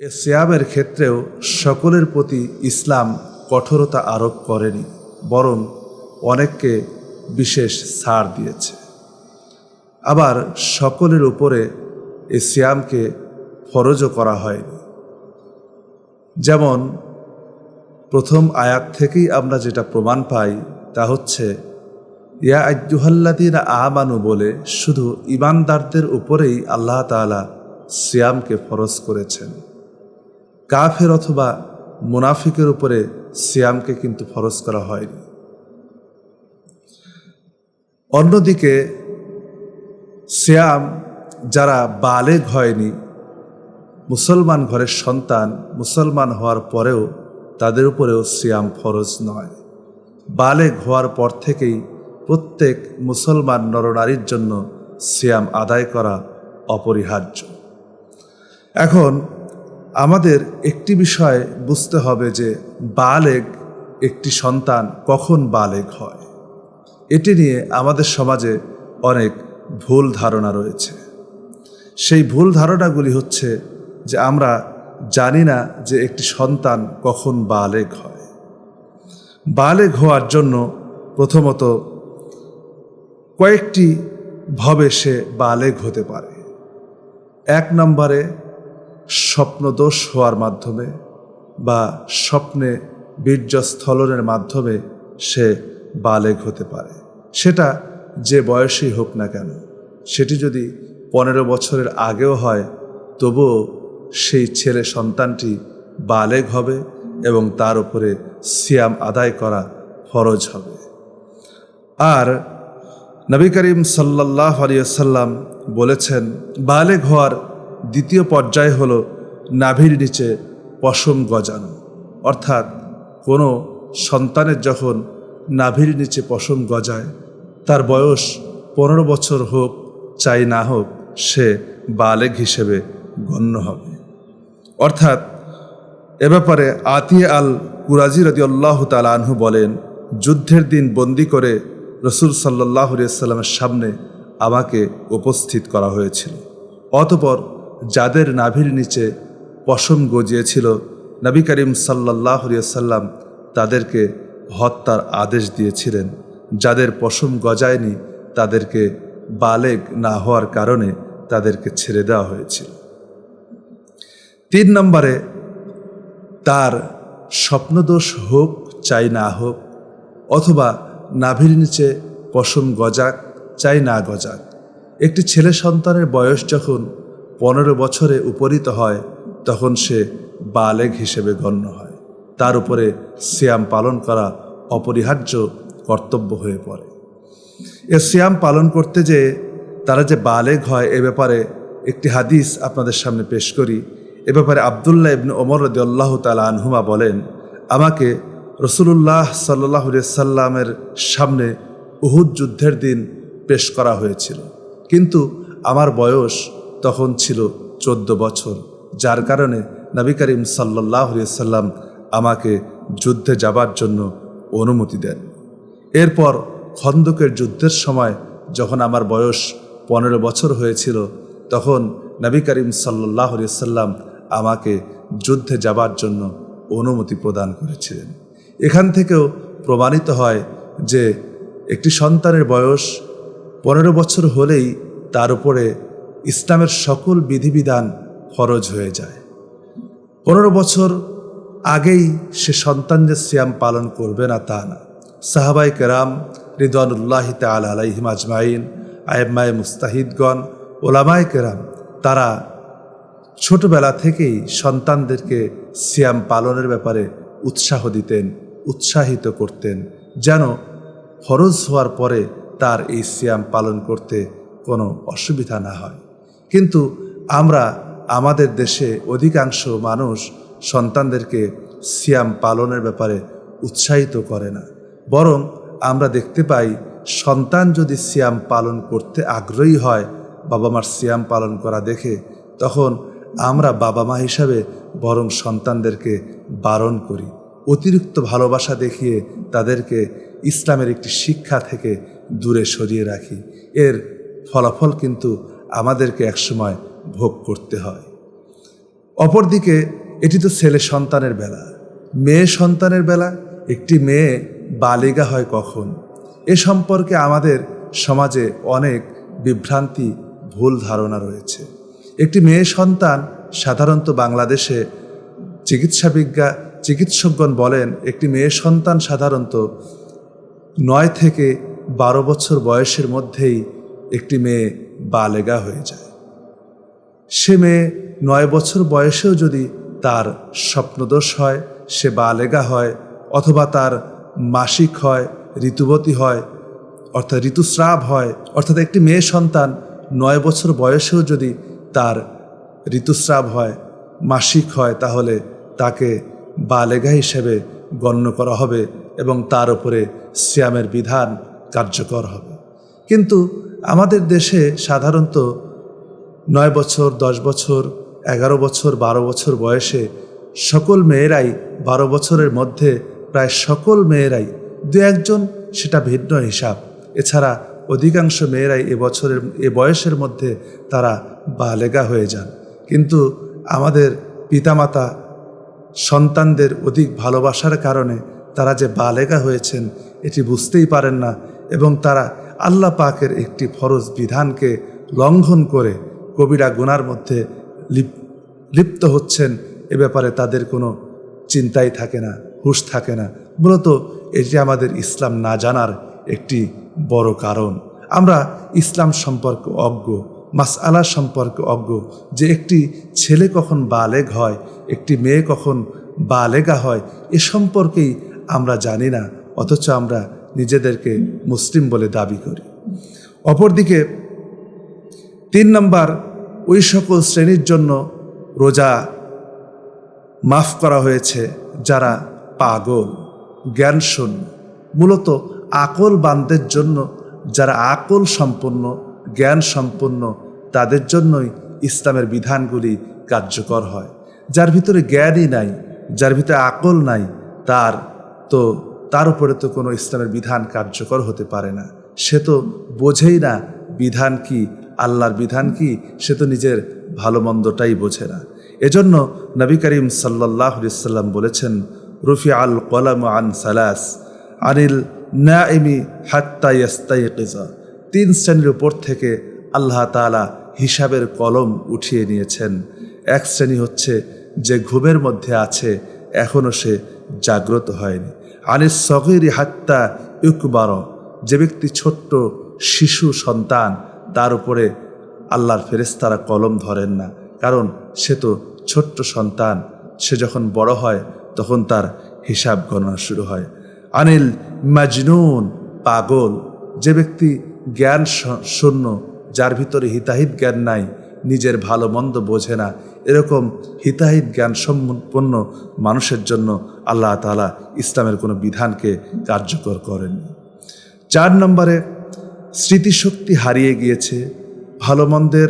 এ সিয়ামের ক্ষেত্রেও সকলের প্রতি ইসলাম কঠোরতা আরোপ করেনি, বরং অনেককে বিশেষ ছাড় দিয়েছে। আবার সকলের উপরে এ সিয়ামকে ফরজও করা হয়নি। যেমন, প্রথম আয়াত থেকেই আমরা যেটা প্রমাণ পাই তা হচ্ছে, ইয়া আজ্জুহাল্লাদিনা আমানু বলে শুধু ইমানদারদের উপরেই আল্লাহ তাআলা সিয়ামকে ফরজ করেছেন। কাফের অথবা মুনাফিকের উপরে সিয়ামকে কিন্তু ফরজ করা হয়নি। অন্যদিকে সিয়াম যারা বালেগ হয়নি, মুসলমান ঘরের সন্তান মুসলমান হওয়ার পরেও তাদের উপরেও সিয়াম ফরজ নয়। বালেগ হওয়ার পর থেকেই প্রত্যেক মুসলমান নরনারীর জন্য সিয়াম আদায় করা অপরিহার্য। এখন আমাদের একটি বিষয় বুঝতে হবে যে বালেগ একটি সন্তান কখন বালেগ হয়। এটি নিয়ে আমাদের সমাজে অনেক ভুল ধারণা রয়েছে। সেই ভুল ধারণাগুলি হচ্ছে যে আমরা জানি না যে একটি সন্তান কখন বালেগ হয়। বালেগ হওয়ার জন্য প্রথমত কয়েকটি ভাবে সে বালেগ হতে পারে। এক নম্বরে স্বপ্নদোষ হওয়ার মাধ্যমে বা স্বপ্নে বীর্যস্থলনের মাধ্যমে সে বালেগ হতে পারে। সেটা যে বয়সেই হোক না কেন, সেটি যদি পনেরো বছরের আগেও হয়, তবুও সেই ছেলে সন্তানটি বালেগ হবে এবং তার উপরে সিয়াম আদায় করা ফরজ হবে। আর নবী করিম সাল্লাহ আলিয়াল্লাম বলেছেন, বালেগ হওয়ার দ্বিতীয় পর্যায় হল নাভির নিচে পশম গজানো। অর্থাৎ কোনো সন্তানের যখন নাভির নিচে পশম গজায়, তার বয়স পনেরো বছর হোক, চাই না হোক, সে বালেগ হিসেবে গণ্য হবে। অর্থাৎ এ ব্যাপারে আতিয়া আল কুরাজি রদি আল্লাহ আনহু বলেন, যুদ্ধের দিন বন্দি করে রসুল সাল্লাহ সাল্লামের সামনে আমাকে উপস্থিত করা হয়েছিল। অতপর যাদের নাভির নিচে পশম গজিয়েছিল, নবী করিম সাল্লাহ সাল্লাম তাদেরকে হত্যার আদেশ দিয়েছিলেন। যাদের পশম গজায়নি, তাদেরকে বালেগ না হওয়ার কারণে তাদেরকে ছেড়ে দেওয়া হয়েছিল তিন নম্বরে, তার স্বপ্নদোষ হোক, চাই না হোক, অথবা নাভির নিচে পশম গজাক, চাই না গজাক। একটি ছেলে সন্তানের বয়স যখন পনেরো বছরে উপনীত হয়, তখন সে বালেগ হিসেবে গণ্য হয়। তার উপরে সিয়াম পালন করা অপরিহার্য কর্তব্য হয়ে পড়ে। এ সিয়াম পালন করতে যে তারা যে বালেগ হয় এ ব্যাপারে একটি হাদিস আপনাদের সামনে পেশ করি। এ ব্যাপারে আবদুল্লাহ ইবনু ওমর রদি আল্লাহ তালা আনহুমা বলেন, আমাকে রসুল্লাহ সাল্লাহ সাল্লামের সামনে উহুদ যুদ্ধের দিন পেশ করা হয়েছিল। কিন্তু আমার বয়স তখন ছিল চোদ্দ বছর। যার কারণে নবী করিম সাল্লাহ সাল্লাম আমাকে যুদ্ধে যাবার জন্য অনুমতি দেন। এরপর খন্দকের যুদ্ধের সময় যখন আমার বয়স পনেরো বছর হয়েছিল, তখন নবী করিম সাল্লাহ সাল্লাম আমাকে যুদ্ধে যাবার জন্য অনুমতি প্রদান করেছিলেন। এখান থেকেও প্রমাণিত হয় যে একটি সন্তানের বয়স পনেরো বছর হলেই তার উপরে ইসলামের সকল বিধিবিধান ফরজ হয়ে যায়। পনেরো বছর আগেই সে সন্তান যে সিয়াম পালন করবে না তা না। সাহাবাই কেরাম রিদওয়ানুল্লাহ তাল আলাইহিম আজমাইন আয়েমায় মুস্তাহিদগণ, ওলামায় কেরাম, তারা ছোটবেলা থেকেই সন্তানদেরকে সিয়াম পালনের ব্যাপারে উৎসাহ দিতেন, উৎসাহিত করতেন, যেন ফরজ হওয়ার পরে তার এই সিয়াম পালন করতে কোনো অসুবিধা না হয়। কিন্তু আমরা আমাদের দেশে অধিকাংশ মানুষ সন্তানদেরকে সিয়াম পালনের ব্যাপারে উৎসাহিত করে না। বরং আমরা দেখতে পাই সন্তান যদি সিয়াম পালন করতে আগ্রহী হয় বাবা মার সিয়াম পালন করা দেখে, তখন আমরা বাবা মা হিসাবে বরং সন্তানদেরকে বারণ করি। অতিরিক্ত ভালোবাসা দেখিয়ে তাদেরকে ইসলামের একটি শিক্ষা থেকে দূরে সরিয়ে রাখি। এর ফলাফল কিন্তু আমাদেরকে একসময় ভোগ করতে হয়। অপরদিকে, এটি তো ছেলে সন্তানের বেলা। মেয়ে সন্তানের বেলা, একটি মেয়ে বালিগা হয় কখন? এ সম্পর্কে আমাদের সমাজে অনেক বিভ্রান্তি, ভুল ধারণা রয়েছে। একটি মেয়ে সন্তান সাধারণত বাংলাদেশে চিকিৎসা বিজ্ঞা চিকিৎসকগণ বলেন, একটি মেয়ে সন্তান সাধারণত নয় থেকে বারো বছর বয়সের মধ্যেই একটি মেয়ে বালেগা হয়ে যায়। সে মেয়ে নয় বছর বয়সেও যদি তার স্বপ্নদোষ হয়, সে বালেগা হয় অথবা তার মাসিক হয়, ঋতুবতী হয়, অর্থাৎ ঋতুস্রাব হয়, অর্থাৎ একটি মেয়ে সন্তান নয় বছর বয়সেও যদি তার ঋতুস্রাব হয়, মাসিক হয়, তাহলে তাকে বালেগা হিসেবে গণ্য করা হবে এবং তার উপরে সিয়ামের বিধান কার্যকর হবে। কিন্তু আমাদের দেশে সাধারণত নয় বছর, দশ বছর, এগারো বছর, বারো বছর বয়সে সকল মেয়েরাই বারো বছরের মধ্যে প্রায় সকল মেয়েরাই দু একজন সেটা ভিন্ন হিসাব। এছাড়া অধিকাংশ মেয়েরাই এ বছরের, এ বয়সের মধ্যে তারা বালেগা হয়ে যান। কিন্তু আমাদের পিতামাতা সন্তানদের অধিক ভালোবাসার কারণে তারা যে বালেগা হয়েছেন, এটি বুঝতেই পারেন না এবং তারা আল্লাহ পাকের একটি ফরজ বিধানকে লঙ্ঘন করে কবিরা গুনার মধ্যে লিপ- লিপ্ত হচ্ছেন, এ ব্যাপারে তাদের কোনো চিন্তাই থাকে না, হুঁশ থাকে না। মূলত এটি আমাদের ইসলাম না জানার একটি বড় কারণ। আমরা ইসলাম সম্পর্কে অজ্ঞ, মাসআলা সম্পর্কে অজ্ঞ। যে একটি ছেলে কখন বালেগ হয়, একটি মেয়ে কখন বালেগা হয়, এ সম্পর্কেই আমরা জানি না। অথচ আমরা নিজেদেরকে মুসলিম বলে দাবি করি। অপরদিকে, তিন নম্বর, ওই সকল শ্রেণির জন্য রোজা মাফ করা হয়েছে যারা পাগল জ্ঞান শূন্য মূলত আকল বানদের জন্য, যারা আকল সম্পন্ন, জ্ঞান সম্পন্ন, তাদের জন্যই ইসলামের বিধানগুলি কার্যকর হয়। যার ভিতরে জ্ঞানই নাই, যার ভিতরে আকল নাই, তার তো তার উপরে তো কোনো ইসলামের বিধান কার্যকর হতে পারে না। সে তো বোঝেই না বিধান কি, আল্লাহর বিধান কি, সে তো নিজের ভালো মন্দটাই বোঝে না। এজন্য নবী করিম সাল্লাহ সাল্লাম বলেছেন রফি আল কলাম আন সালাস, আনিল নাইমি হাত্তা ইয়াস্তাইকিজা। তিন শ্রেণির উপর থেকে আল্লাহ তাআলা হিসাবের কলম উঠিয়ে নিয়েছেন। এক শ্রেণি হচ্ছে, যে ঘুমের মধ্যে আছে এখনও সে জাগ্রত হয়নি। আনিস সগিরি হাত্তা ইউকবার যে ব্যক্তি ছোট্ট শিশু সন্তান, তার উপরে আল্লাহর ফেরেস্তারা কলম ধরেন না। কারণ সে তো ছোট্ট সন্তান, সে যখন বড় হয়, তখন তার হিসাব গণনা শুরু হয়। আনিল মাজনুন, পাগল, যে ব্যক্তি জ্ঞান শূন্য, যার ভিতরে হিতাহিত জ্ঞান নাই, নিজের ভালো মন্দ বোঝে না এরকম হিতাহিত জ্ঞান সম্পন্ন মানুষের জন্য আল্লাহ তাআলা ইসলামের কোনো বিধানকে কার্যকর করেননি। চার নম্বরে, স্মৃতিশক্তি হারিয়ে গিয়েছে ভালো মন্দের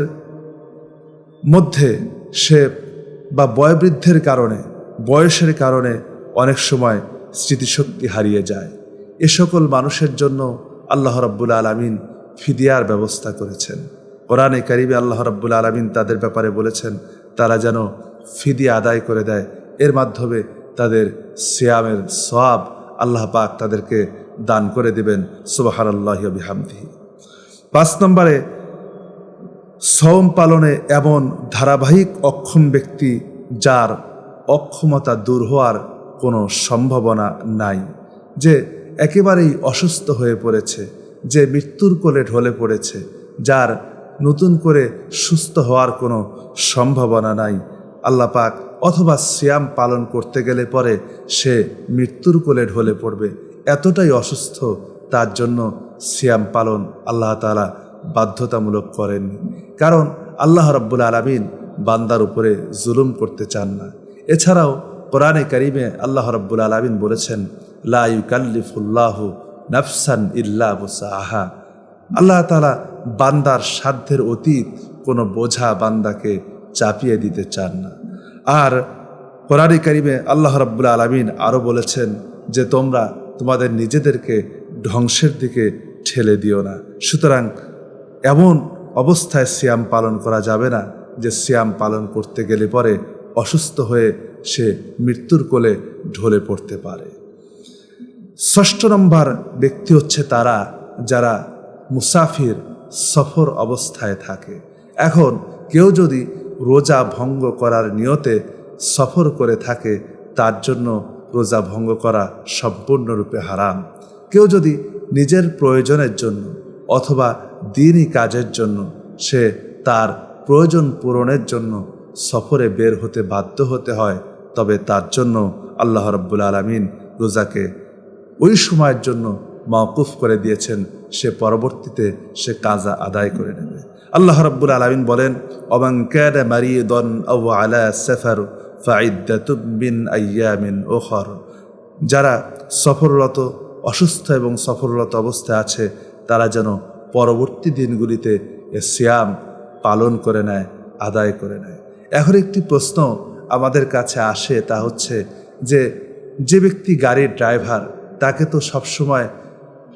মধ্যে সে বা বয়োবৃদ্ধের কারণে, বয়সের কারণে অনেক সময় স্মৃতিশক্তি হারিয়ে যায়। এ সকল মানুষের জন্য আল্লাহ রব্বুল আলমিন ফিদিয়ার ব্যবস্থা করেছেন। কোরআনে কারিবে আল্লাহ রব্বুল আলমিন তাদের ব্যাপারে বলেছেন তারা যেন ফিদি আদায় করে দেয়। এর মাধ্যমে তাদের সিয়ামের সব আল্লাহ পাক তাদেরকে দান করে দেবেন। সুবাহার আল্লাহ বিহামদিহি। পাঁচ নম্বরে সওম পালনে এমন ধারাবাহিক অক্ষম ব্যক্তি যার অক্ষমতা দূর হওয়ার কোনো সম্ভাবনা নাই, যে একেবারেই অসুস্থ হয়ে পড়েছে, যে মৃত্যুর কোলে ঢলে পড়েছে, যার নতুন করে সুস্থ হওয়ার কোনো সম্ভাবনা নাই। আল্লাহ পাক অথবা সিয়াম পালন করতে গেলে পরে সে মৃত্যুর কোলে ঢলে পড়বে। এতটাই অসুস্থ, তার জন্য সিয়াম পালন আল্লাহ তাআলা বাধ্যতামূলক করেননি। কারণ আল্লাহ রব্বুল আলমিন বান্দার উপরে জুলুম করতে চান না। এছাড়াও কোরআনে কারিমে আল্লাহ রব্বুল আলমিন বলেছেন, লা ইউকাল্লিফুল্লাহু নাফসান ইল্লা আহা আল্লাহ তালা বান্দার সাধ্যের অতীত কোনো বোঝা বান্দাকে চাপিয়ে দিতে চান না। আর কোরআনে কারিমে আল্লাহ রব্বুল আলমিন আরও বলেছেন যে, তোমরা তোমাদের নিজেদেরকে ধ্বংসের দিকে ঠেলে দিও না। সুতরাং এমন অবস্থায় সিয়াম পালন করা যাবে না যে, সিয়াম পালন করতে গেলে পরে অসুস্থ হয়ে সে মৃত্যুর কোলে ঢলে পড়তে পারে। ষষ্ঠ নম্বর ব্যক্তি হচ্ছে তারা যারা মুসাফির সফর অবস্থায় থাকে। এখন কেউ যদি রোজা ভঙ্গ করার নিয়তে সফর করে থাকে, তার জন্য রোজা ভঙ্গ করা সম্পূর্ণরূপে হারাম। কেউ যদি নিজের প্রয়োজনের জন্য অথবা দিনই কাজের জন্য সে তার প্রয়োজন পূরণের জন্য সফরে বের হতে বাধ্য হতে হয়, তবে তার জন্য আল্লাহ রব্বুল আলমিন রোজাকে ওই সময়ের জন্য মওকুফ করে দিয়েছেন, সে পরবর্তীতে সে কাজা আদায় করে নেবে। আল্লাহ রব্বুল আলমিন বলেন মারিদন আউ আলা যারা সফররত, অসুস্থ এবং সফররত অবস্থায় আছে, তারা যেন পরবর্তী দিনগুলিতে এ সিয়াম পালন করে নেয়, আদায় করে নেয়। এখন একটি প্রশ্ন আমাদের কাছে আসে, তা হচ্ছে যে যে ব্যক্তি গাড়ির ড্রাইভার, তাকে তো সবসময়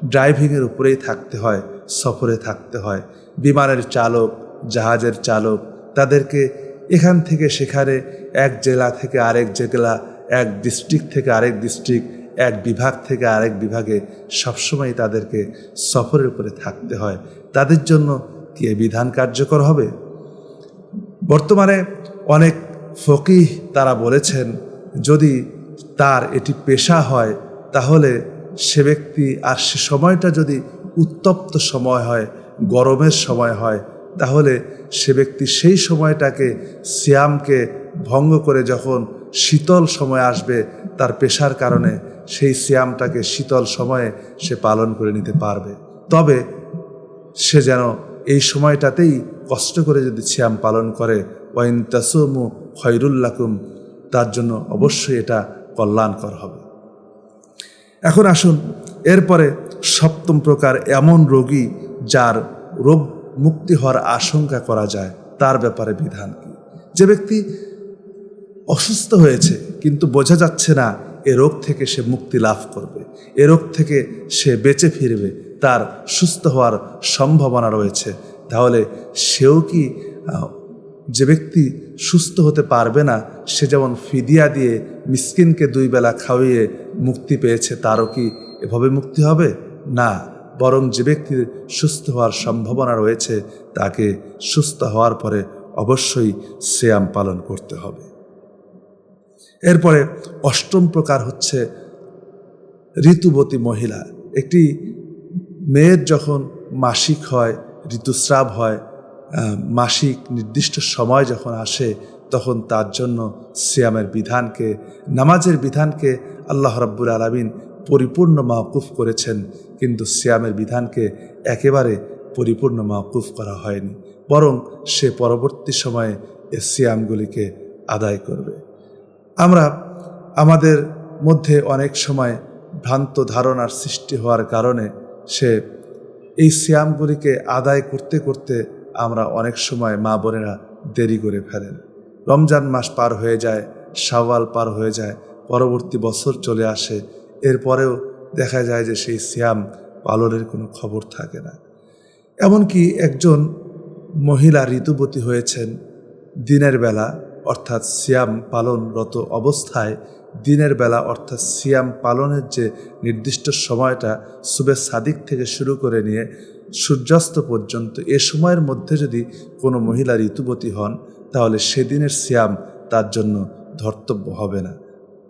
ড্রাইভিংয়ের উপরেই থাকতে হয়, সফরে থাকতে হয়। বিমানের চালক, জাহাজের চালক, তাদেরকে এখান থেকে সেখানে এক জেলা থেকে আরেক জেলা, এক ডিস্ট্রিক্ট থেকে আরেক ডিস্ট্রিক্ট এক বিভাগ থেকে আরেক বিভাগে সবসময় তাদেরকে সফরের উপরে থাকতে হয়। তাদের জন্য কি বিধান কার্যকর হবে? বর্তমানে অনেক ফকিহ তারা বলেছেন, যদি তার এটি পেশা হয়, তাহলে সে ব্যক্তি আর সে সময়টা যদি উত্তপ্ত সময় হয়, গরমের সময় হয়, তাহলে সে ব্যক্তি সেই সময়টাকে সিয়ামকে ভঙ্গ করে যখন শীতল সময় আসবে, তার পেশার কারণে সেই সিয়ামটাকে শীতল সময়ে সে পালন করে নিতে পারবে। তবে সে যেন এই সময়টাতেই কষ্ট করে যদি সিয়াম পালন করে, ওয়াইন তাসমু খৈরুল্লাকুম তার জন্য অবশ্যই এটা কল্যাণকর হবে। এখন আসুন, এরপরে সপ্তম প্রকার এমন রোগী যার রোগ মুক্তি হওয়ার আশঙ্কা করা যায়, তার ব্যাপারে বিধান কি? যে ব্যক্তি অসুস্থ হয়েছে, কিন্তু বোঝা যাচ্ছে না এ রোগ থেকে সে মুক্তি লাভ করবে। এ রোগ থেকে সে বেঁচে ফিরবে, তার সুস্থ হওয়ার সম্ভাবনা রয়েছে। তাহলে সেও কি যে ব্যক্তি সুস্থ হতে পারবে না, সে যেমন ফিদিয়া দিয়ে মিসকিনকে দুই বেলা খাওয়িয়ে মুক্তি পেয়েছে, তারও কি এভাবে মুক্তি হবে? না, বরং যে ব্যক্তির সুস্থ হওয়ার সম্ভাবনা রয়েছে, তাকে সুস্থ হওয়ার পরে অবশ্যই শ্যাম পালন করতে হবে। এরপরে অষ্টম প্রকার হচ্ছে ঋতুবতী মহিলা। একটি মেয়ের যখন মাসিক হয়, ঋতুস্রাব হয় মাসিক নির্দিষ্ট সময় যখন আসে, তখন তার জন্য সিয়ামের বিধানকে, নামাজের বিধানকে আল্লাহ রাব্বুল আলমিন পরিপূর্ণ মাহকুফ করেছেন। কিন্তু সিয়ামের বিধানকে একেবারে পরিপূর্ণ মাহকুফ করা হয়নি। বরং সে পরবর্তী সময়ে এ সিয়ামগুলিকে আদায় করবে। আমরা আমাদের মধ্যে অনেক সময় ভ্রান্ত ধারণার সৃষ্টি হওয়ার কারণে সে এই সিয়ামগুলিকে আদায় করতে করতে আমরা অনেক সময় মা বোনেরা দেরি করে ফেলেন। রমজান মাস পার হয়ে যায় সাওয়াল পার হয়ে যায়, পরবর্তী বছর চলে আসে। এরপরেও দেখা যায় যে সেই সিয়াম পালনের কোনো খবর থাকে না। এমনকি একজন মহিলা ঋতুবতী হয়েছেন দিনের বেলা। অর্থাৎ সিয়াম পালনরত অবস্থায় দিনের বেলা, অর্থাৎ সিয়াম পালনের যে নির্দিষ্ট সময়টা সুবে সাদিক থেকে শুরু করে নিয়ে সূর্যাস্ত পর্যন্ত, এ সময়ের মধ্যে যদি কোনো মহিলা ঋতুবতী হন, তাহলে সেদিনের সিয়াম তার জন্য ধর্তব্য হবে না।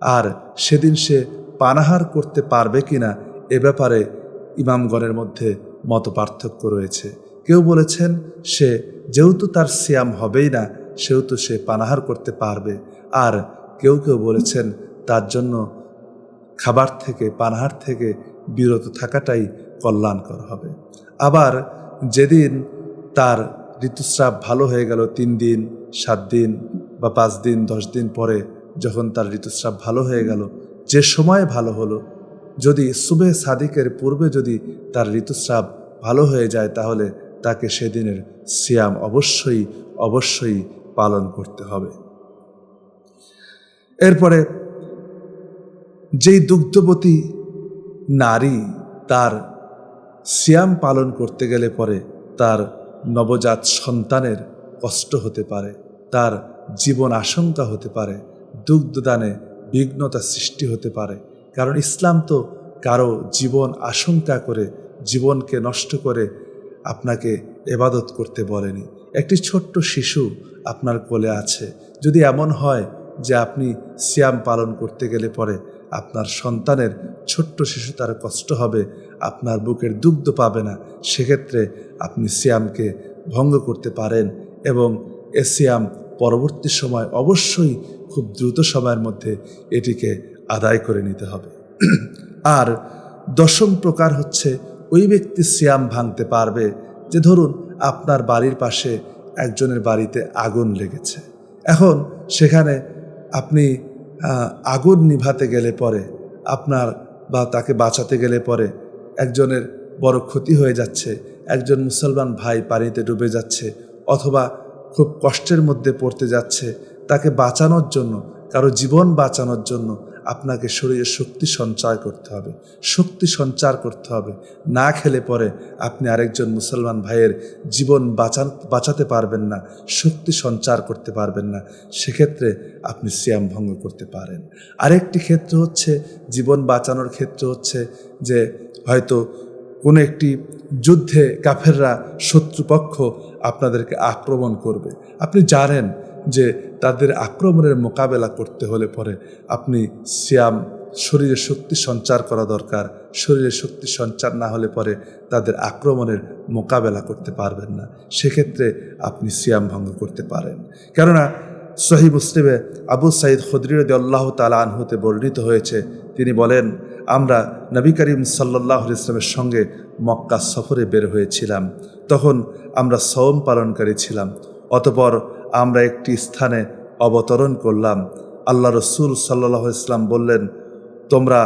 আর সেদিন সে পানাহার করতে পারবে কিনা, এ ব্যাপারে ইমামগণের মধ্যে মত পার্থক্য রয়েছে। কেউ বলেছেন, সে যেহেতু তার সিয়াম হবেই না সেহেতু সে পানাহার করতে পারবে। আর কেউ কেউ বলেছেন, তার জন্য খাবার থেকে, পানাহার থেকে বিরত থাকাটাই কল্যাণকর হবে। আবার যেদিন তার ঋতুস্রাব ভালো হয়ে গেল, তিন দিন, সাত দিন বা পাঁচ দিন, দশ দিন পরে যখন তার ঋতুস্রাব ভালো হয়ে গেল, যে সময় ভালো হলো, যদি সুবে সাদিকের পূর্বে যদি তার ঋতুস্রাব ভালো হয়ে যায়, তাহলে তাকে সেদিনের সিয়াম অবশ্যই অবশ্যই পালন করতে হবে। এরপরে যেই দুগ্ধবতী নারী তার সিয়াম পালন করতে গেলে পরে তার নবজাত সন্তানের কষ্ট হতে পারে, তার জীবন আশঙ্কা হতে পারে, দুগ্ধদানে বিঘ্নতা সৃষ্টি হতে পারে। কারণ ইসলাম তো কারও জীবন আশঙ্কা করে, জীবনকে নষ্ট করে আপনাকে এবাদত করতে বলেনি। একটি ছোট্ট শিশু আপনার কোলে আছে। যদি এমন হয় যে আপনি সিয়াম পালন করতে গেলে পরে আপনার সন্তানের ছোট্ট শিশু তার কষ্ট হবে, আপনার বুকের দুগ্ধ পাবে না, সেক্ষেত্রে আপনি সিয়ামকে ভঙ্গ করতে পারেন এবং এ সিয়াম পরবর্তী সময় অবশ্যই খুব দ্রুত সময়ের মধ্যে এটিকে আদায় করে নিতে হবে। আর দশম প্রকার হচ্ছে ওই ব্যক্তি সিয়াম ভাঙতে পারবে যে ধরুন, আপনার বাড়ির পাশে একজনের বাড়িতে আগুন লেগেছে। এখন সেখানে আপনি আগুন নিভাতে গেলে পরে আপনার বা তাকে বাঁচাতে গেলে পরে একজনের বড় ক্ষতি হয়ে যাচ্ছে, একজন মুসলমান ভাই পানিতে ডুবে যাচ্ছে অথবা খুব কষ্টের মধ্যে পড়তে যাচ্ছে, তাকে বাঁচানোর জন্য, কারও জীবন বাঁচানোর জন্য আপনাকে শরীরে শক্তি সঞ্চয় করতে হবে। শক্তি সঞ্চার করতে হবে। না খেলে পরে আপনি আরেকজন মুসলমান ভাইয়ের জীবন বাঁচান, বাঁচাতে পারবেন না, শক্তি সঞ্চার করতে পারবেন না। সেক্ষেত্রে আপনি সিয়াম ভঙ্গ করতে পারেন। আরেকটি ক্ষেত্র হচ্ছে জীবন বাঁচানোর ক্ষেত্র হচ্ছে যে হয়তো কোনো একটি যুদ্ধে কাফেররা শত্রুপক্ষ আপনাদেরকে আক্রমণ করবে। আপনি জানেন যে তাদের আক্রমণের মোকাবেলা করতে হলে পরে আপনি সিয়াম, শরীরে শক্তি সঞ্চার করা দরকার। শরীরে শক্তি সঞ্চার না হলে পরে তাদের আক্রমণের মোকাবেলা করতে পারবেন না। সেক্ষেত্রে আপনি সিয়াম ভঙ্গ করতে পারেন। কেননা সহি মুসলিমে আবু সাইদ খদরিরদ আল্লাহ তালা আনহুতে বর্ণিত হয়েছে, তিনি বলেন, আমরা নবী করিম সাল্লাহ ইসলামের সঙ্গে মক্কা সফরে বের হয়েছিলাম। তখন আমরা সওম পালনকারী ছিলাম। অতপর আমরা একটি স্থানে অবতরণ করলাম। আল্লাহ রসুল সাল্লাহ ইসলাম বললেন, তোমরা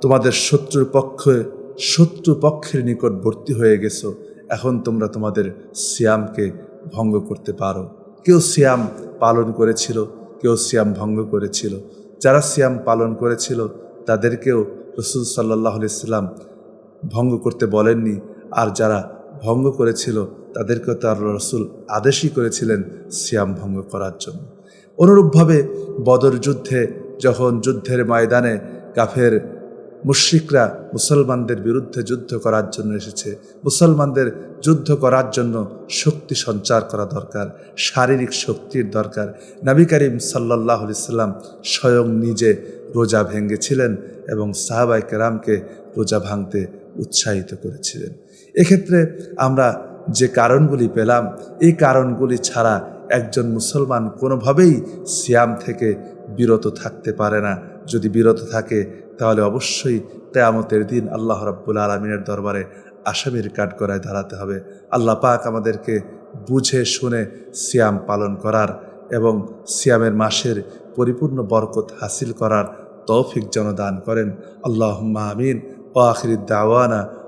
তোমাদের শত্রুর পক্ষে, শত্রু পক্ষের নিকটবর্তী হয়ে গেছো। এখন তোমরা তোমাদের সিয়ামকে ভঙ্গ করতে পারো। কেউ সিয়াম পালন করেছিল, কেউ সিয়াম ভঙ্গ করেছিল। যারা সিয়াম পালন করেছিল, তাদেরকেও রসুল সাল্লাহ ইসলাম ভঙ্গ করতে বলেননি। আর যারা ভঙ্গ করেছিল তাদেরকেও তার রসুল আদেশই করেছিলেন সিয়াম ভঙ্গ করার জন্য। অনুরূপভাবে বদর যুদ্ধে যখন যুদ্ধের ময়দানে কাফের মুশ্রিকরা মুসলমানদের বিরুদ্ধে যুদ্ধ করার জন্য এসেছে, মুসলমানদের যুদ্ধ করার জন্য শক্তি সঞ্চার করা দরকার, শারীরিক শক্তির দরকার। নবী করিম সাল্লাহ সাল্লাম স্বয়ং নিজে রোজা ভেঙ্গেছিলেন এবং সাহাবাই কেরামকে রোজা ভাঙতে উৎসাহিত করেছিলেন। এক্ষেত্রে আমরা যে কারণগুলি পেলাম, এই কারণগুলি ছাড়া একজন মুসলমান কোনোভাবেই সিয়াম থেকে বিরত থাকতে পারে না। যদি বিরত থাকে, তাহলে অবশ্যই কেয়ামতের দিন আল্লাহ রাব্বুল আলমিনের দরবারে আসামির কাঠ করায় দাঁড়াতে হবে। আল্লাহ পাক আমাদেরকে বুঝে শুনে সিয়াম পালন করার এবং সিয়ামের মাসের পরিপূর্ণ বরকত হাসিল করার তৌফিক যেন দান করেন। আল্লাহ আমিন। ও আখির দাওয়ানা